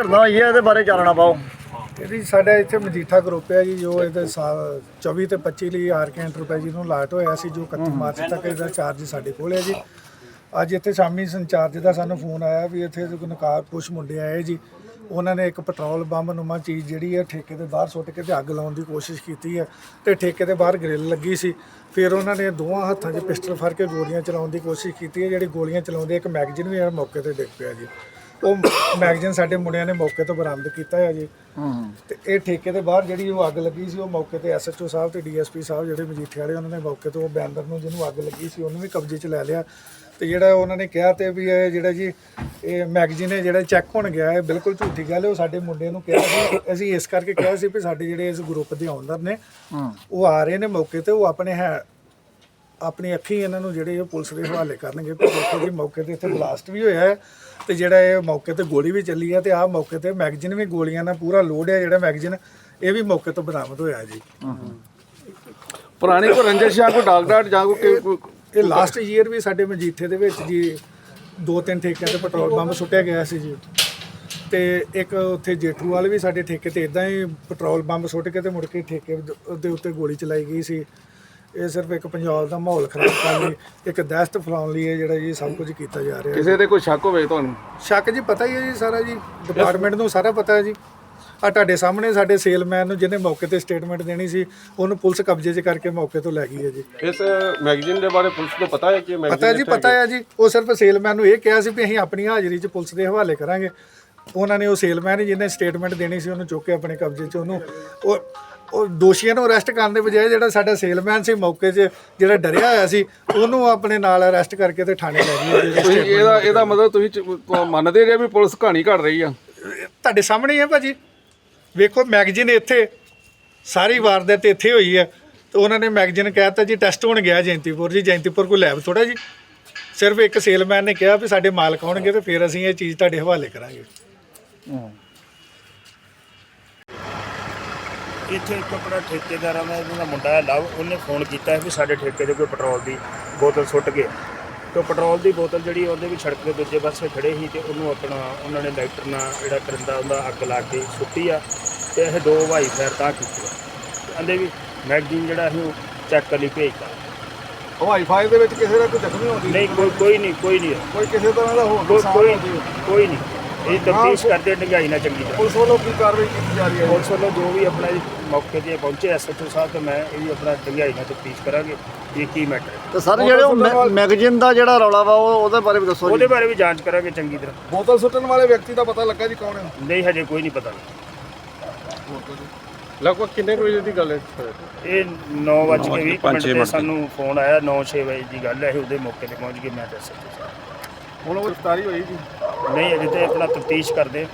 ਘਟਨਾ ਹੋਈ ਹੈ ਇਹਦੇ ਬਾਰੇ ਚਾਨਣਾ ਪਾਓ? ਇਹਦੀ ਸਾਡਾ ਇੱਥੇ ਮਜੀਠਾ ਗਰੁੱਪ ਹੈ ਜੀ ਜੋ ਇਹਦੇ ਸਾਲ 24 ਤੇ 25 ਲਈ ਆਰਕੇ ਐਂਟਰਪ੍ਰਾਈਜ਼ ਨੂੰ ਲਾਟ ਹੋਇਆ ਸੀ ਜੋ 31 ਮਾਰਚ ਤੱਕ ਇਹਦਾ ਚਾਰਜ ਸਾਡੇ ਕੋਲ ਹੈ ਜੀ। ਅੱਜ ਇੱਥੇ ਸ਼ਾਮੀ ਸੰਚਾਰਜ ਦਾ ਸਾਨੂੰ ਫੋਨ ਆਇਆ ਵੀ ਇੱਥੇ ਕੋਈ ਨਕਾਰ ਕੁਛ ਮੁੰਡੇ ਆਏ ਜੀ। ਉਹਨਾਂ ਨੇ ਇੱਕ ਪੈਟਰੋਲ ਬੰਬ ਨੁਮਾ ਚੀਜ਼ ਜਿਹੜੀ ਹੈ ਠੇਕੇ ਦੇ ਬਾਹਰ ਸੁੱਟ ਕੇ ਤੇ ਅੱਗ ਲਾਉਣ ਦੀ ਕੋਸ਼ਿਸ਼ ਕੀਤੀ ਹੈ ਤੇ ਠੇਕੇ ਦੇ ਬਾਹਰ ਗ੍ਰਿਲ ਲੱਗੀ ਸੀ। ਫਿਰ ਉਹਨਾਂ ਨੇ ਦੋਵਾਂ ਹੱਥਾਂ 'ਚ ਪਿਸਟਲ ਫੜ ਕੇ ਗੋਲੀਆਂ ਚਲਾਉਣ ਦੀ ਕੋਸ਼ਿਸ਼ ਕੀਤੀ ਹੈ ਜਿਹੜੀ ਗੋਲੀਆਂ ਚਲਾਉਂਦੇ ਇੱਕ ਮੈਗਜ਼ੀਨ ਵੀ ਆ ਮੌਕੇ ਤੇ ਡਿੱਗ ਪਿਆ ਜੀ। ਉਹ ਮੈਗਜ਼ੀਨ ਸਾਡੇ ਮੁੰਡਿਆਂ ਨੇ ਮੌਕੇ ਤੋਂ ਬਰਾਮਦ ਕੀਤਾ ਹੈ ਜੀ। ਤੇ ਇਹ ਠੇਕੇ ਦੇ ਬਾਹਰ ਜਿਹੜੀ ਉਹ ਅੱਗ ਲੱਗੀ ਸੀ ਉਹ ਮੌਕੇ ਤੇ ਐਸਐਚਓ ਸਾਹਿਬ ਤੇ ਡੀਐਸਪੀ ਸਾਹਿਬ ਜਿਹੜੇ ਮਜੀਠੇ ਵਾਲੇ ਉਹਨਾਂ ਨੇ ਮੌਕੇ ਤੋਂ ਉਹ ਬੈਨਰ ਨੂੰ ਜਿਹਨੂੰ ਅੱਗ ਲੱਗੀ ਸੀ ਉਹਨੂੰ ਵੀ ਕਬਜ਼ੇ 'ਚ ਲੈ ਲਿਆ। ਤੇ ਜਿਹੜਾ ਉਹਨਾਂ ਨੇ ਕਿਹਾ ਤੇ ਵੀ ਇਹ ਜਿਹੜਾ ਜੀ ਇਹ ਮੈਗਜ਼ੀਨ ਹੈ ਜਿਹੜਾ ਚੈੱਕ ਹੋਣ ਗਿਆ ਹੈ ਬਿਲਕੁਲ ਝੂਠੀ ਗੱਲ ਹੈ। ਉਹ ਸਾਡੇ ਮੁੰਡੇ ਨੂੰ ਕਿਹਾ ਸੀ ਅਸੀਂ ਇਸ ਕਰਕੇ ਕਿਹਾ ਸੀ ਵੀ ਸਾਡੇ ਜਿਹੜੇ ਇਸ ਗਰੁੱਪ ਦੇ ਓਨਰ ਨੇ ਉਹ ਆ ਰਹੇ ਨੇ ਮੌਕੇ ਤੇ ਉਹ ਆਪਣੇ ਹੈ ਆਪਣੀ ਅੱਖੀਂ ਇਹਨਾਂ ਨੂੰ ਜਿਹੜੇ ਪੁਲਿਸ ਦੇ ਹਵਾਲੇ ਕਰਨਗੇ ਪਰ ਦੇਖੋ ਜੀ ਮੌਕੇ ਤੇ ਇੱਥੇ ਬਲਾਸਟ ਵੀ ਹੋਇਆ ਹੈ ਤੇ ਜਿਹੜਾ ਇਹ ਮੌਕੇ ਤੇ ਗੋਲੀ ਵੀ ਚੱਲੀ ਹੈ ਤੇ ਆਹ ਮੌਕੇ ਤੇ ਮੈਗਜ਼ੀਨ ਵੀ ਗੋਲੀਆਂ ਨਾਲ ਪੂਰਾ ਲੋਡ ਹੈ ਜਿਹੜਾ ਮੈਗਜ਼ੀਨ ਇਹ ਵੀ ਮੌਕੇ ਤੋਂ ਬਰਾਮਦ ਹੋਇਆ ਜੀ। ਪੁਰਾਣੀ ਕੋ ਰੰਜਿਸ਼ ਜਾਂ ਕੋਈ ਡਾਕਟਰ ਜਾਂ ਕੋਈ- ਇਹ ਲਾਸਟ ਈਅਰ ਵੀ ਸਾਡੇ ਮਜੀਠੇ ਦੇ ਵਿੱਚ ਜੀ ਦੋ ਤਿੰਨ ਠੇਕਿਆਂ ਤੇ ਪੈਟਰੋਲ ਬੰਬ ਸੁੱਟਿਆ ਗਿਆ ਸੀ ਜੀ। ਤੇ ਇੱਕ ਉੱਥੇ ਜੇਠੂ ਵਾਲੇ ਵੀ ਸਾਡੇ ਠੇਕੇ ਤੇ ਇਦਾਂ ਹੀ ਪੈਟਰੋਲ ਬੰਬ ਸੁੱਟ ਕੇ ਤੇ ਮੁੜ ਕੇ ਠੇਕੇ ਦੇ ਉੱਤੇ ਗੋਲੀ ਚਲਾਈ ਗਈ ਸੀ। ਇਹ ਸਿਰਫ ਇੱਕ ਪੰਜਾਬ ਦਾ ਮਾਹੌਲ ਖਰਾਬ ਕਰਨ ਲਈ ਇੱਕ ਦਹਿਸ਼ਤ ਫੈਲਾਉਣ ਲਈ ਇਹ ਜਿਹੜਾ ਜੀ ਸਭ ਕੁਝ ਕੀਤਾ ਜਾ ਰਿਹਾ ਕਿਸੇ ਤੇ ਕੋਈ ਸ਼ੱਕ ਹੋਵੇ ਤੁਹਾਨੂੰ? ਸ਼ੱਕ ਜੀ ਪਤਾ ਹੀ ਹੈ ਜੀ ਸਾਰਾ ਜੀ ਡਿਪਾਰਟਮੈਂਟ ਨੂੰ ਸਾਰਾ ਪਤਾ ਹੈ ਜੀ। ਆ ਤੁਹਾਡੇ ਸਾਹਮਣੇ ਸਾਡੇ ਸੇਲਮੈਨ ਨੂੰ ਜਿਹਨੇ ਮੌਕੇ ਤੇ ਸਟੇਟਮੈਂਟ ਦੇਣੀ ਸੀ ਉਹਨੂੰ ਪੁਲਿਸ ਕਬਜ਼ੇ 'ਚ ਕਰਕੇ ਮੌਕੇ ਤੋਂ ਲੈ ਗਈ ਹੈ ਜੀ। ਇਸ ਮੈਗਜ਼ੀਨ ਦੇ ਬਾਰੇ ਪੁਲਿਸ ਨੂੰ ਪਤਾ ਹੈ ਕਿ ਪਤਾ ਹੈ ਜੀ ਪਤਾ ਹੈ ਜੀ ਉਹ ਸਿਰਫ ਸੇਲਮੈਨ ਨੂੰ ਇਹ ਕਿਹਾ ਸੀ ਵੀ ਅਸੀਂ ਆਪਣੀ ਹਾਜ਼ਰੀ 'ਚ ਪੁਲਿਸ ਦੇ ਹਵਾਲੇ ਕਰਾਂਗੇ। ਉਹਨਾਂ ਨੇ ਉਹ ਸੇਲਮੈਨ ਜਿਹਨੇ ਸਟੇਟਮੈਂਟ ਦੇਣੀ ਸੀ ਉਹਨੂੰ ਚੁੱਕ ਕੇ ਆਪਣੇ ਕਬਜ਼ੇ 'ਚ ਉਹਨੂੰ ਉਹ ਉਹ ਦੋਸ਼ੀਆਂ ਨੂੰ ਅਰੈਸਟ ਕਰਨ ਦੇ ਬਜਾਏ ਜਿਹੜਾ ਸਾਡਾ ਸੇਲਮੈਨ ਸੀ ਮੌਕੇ 'ਚ ਜਿਹੜਾ ਡਰਿਆ ਹੋਇਆ ਸੀ ਉਹਨੂੰ ਆਪਣੇ ਨਾਲ ਅਰੈਸਟ ਕਰਕੇ ਤੇ ਥਾਣੇ ਲੈ ਹੈ ਤੁਸੀਂ ਇਹਦਾ ਇਹਦਾ ਮਤਲਬ ਤੁਸੀਂ ਚ- ਮੰਨਦੇ ਜੇ ਵੀ ਪੁਲਿਸ ਕਹਾਣੀ ਘੜ ਰਹੀ ਆ? ਤੁਹਾਡੇ ਸਾਹਮਣੇ ਹੀ ਹੈ ਭਾਜੀ। ਵੇਖੋ ਮੈਗਜ਼ੀਨ ਇੱਥੇ ਸਾਰੀ ਵਾਰਦਾਤ ਇੱਥੇ ਹੋਈ ਹੈ ਤੇ ਉਹਨਾਂ ਨੇ ਮੈਗਜ਼ੀਨ ਕਹਿਤਾ ਜੀ ਟੈਸਟ ਹੋਣ ਗਿਆ ਜੈਂਤੀਪੁਰ ਜੀ। ਜੈਂਤੀਪੁਰ ਕੋਈ ਲੈਬ ਥੋੜਾ ਜੀ। ਸਿਰਫ ਇੱਕ ਸੇਲਮੈਨ ਨੇ ਕਿਹਾ ਵੀ ਸਾਡੇ ਮਾਲਕ ਆਉਣਗੇ ਤੇ ਫਿਰ ਅਸੀਂ ਇਹ ਚੀਜ਼ ਤੁਹਾਡੇ ਹਵਾਲੇ ਕਰਾਂਗੇ। ਇੱਥੇ ਇੱਕ ਆਪਣਾ ਠੇਕੇਦਾਰਾਂ ਦਾ ਇਹਨਾਂ ਦਾ ਮੁੰਡਾ ਹੈ ਲਵ ਉਹਨੇ ਫੋਨ ਕੀਤਾ ਹੈ ਵੀ ਸਾਡੇ ਠੇਕੇ ਦੇ ਕੋਈ ਪੈਟਰੋਲ ਦੀ ਬੋਤਲ ਸੁੱਟ ਗਏ ਤੇ ਪੈਟਰੋਲ ਦੀ ਬੋਤਲ ਜਿਹੜੀ ਉਹਦੇ ਵੀ ਸੜਕ ਦੇ ਦੂਜੇ ਪਾਸੇ ਖੜੇ ਸੀ ਤੇ ਉਹਨੂੰ ਆਪਣਾ ਉਹਨਾਂ ਨੇ ਲਾਈਟਰ ਨਾਲ ਜਿਹੜਾ ਕਰਿੰਦਾ ਉਹਦਾ ਅੱਗ ਲਾ ਕੇ ਸੁੱਟੀ ਆ ਤੇ ਇਹ ਦੋ ਭਾਈ ਫੈਰ ਤਾਂ ਕੀਤੀ ਆ। ਕਹਿੰਦੇ ਵੀ ਮੈਗਜ਼ੀਨ ਜਿਹੜਾ ਅਸੀਂ ਉਹ ਚੈੱਕ ਕਰ ਲਈ ਹਵਾਈ ਫਾਇਰ ਦੇ ਵਿੱਚ ਕਿਸੇ ਦਾ ਕੋਈ ਜ਼ਖਮੀ ਹੁੰਦੀ ਨਹੀਂ ਕੋਈ ਕੋਈ ਨਹੀਂ ਕੋਈ ਨਹੀਂ। ਕੋਈ ਕਿਸੇ ਤਰ੍ਹਾਂ ਦਾ ਹੋਰ ਕੋਈ ਕੋਈ ਨਹੀਂ। ਇਹ ਤਫਤੀਸ਼ ਕਰਦੇ ਡੰਗਾਈ ਨਾਲ ਚੰਗੀ ਤਰ੍ਹਾਂ। ਪੁਲਿਸ ਵੱਲੋਂ ਕੀ ਕਾਰਵਾਈ ਕੀਤੀ ਜਾ ਰਹੀ ਹੈ? ਪੁਲਿਸ ਵੱਲੋਂ ਜੋ ਵੀ ਆਪਣਾ ਜੀ ਮੌਕੇ ਤੇ ਪਹੁੰਚੇ ਐਸਐਚਓ ਸਾਹਿਬ ਤੇ ਮੈਂ ਇਹ ਵੀ ਆਪਣਾ ਡੰਗਾਈ ਨਾਲ ਤਫਤੀਸ਼ ਕਰਾਂਗੇ ਵੀ ਇਹ ਕੀ ਮੈਟਰ ਹੈ। ਤੇ ਸਰ ਜਿਹੜੇ ਉਹ ਮੈ- ਮੈਗਜ਼ੀਨ ਦਾ ਜਿਹੜਾ ਰੌਲਾ ਵਾ ਉਹ ਉਹਦੇ ਬਾਰੇ ਵੀ ਦੱਸੋ ਉਹਦੇ ਬਾਰੇ ਵੀ ਜਾਂਚ ਕਰਾਂਗੇ ਚੰਗੀ ਤਰ੍ਹਾਂ। ਬੋਤਲ ਸੁੱਟਣ ਵਾਲੇ ਵਿਅਕਤੀ ਦਾ ਪਤਾ ਲੱਗਾ ਜੀ ਕੌਣ ਹੈ? ਨਹੀਂ ਹਜੇ ਕੋਈ ਨਹੀਂ ਪਤਾ ਲਗਭਗ ਕਿੰਨੇ ਕੁ ਵਜੇ ਦੀ ਗੱਲ ਹੈ ਇਹ 9:20 ਮਿੰਟ ਤੇ ਸਾਨੂੰ ਫੋਨ ਆਇਆ 9:06 ਵਜੇ ਦੀ ਗੱਲ ਹੈ ਅਸੀਂ ਉਹਦੇ ਮੌਕੇ ਤੇ ਪਹੁੰਚ ਗਏ ਮੈਂ ਦੱਸਿਆ ਹੁਣ ਉਹ ਗ੍ਰਿਫਤਾਰੀ ਹੋਈ ਜੀ। ਨਹੀਂ ਅਜੇ ਤੇ ਆਪਣਾ ਤਫਤੀਸ਼ ਕਰਦੇ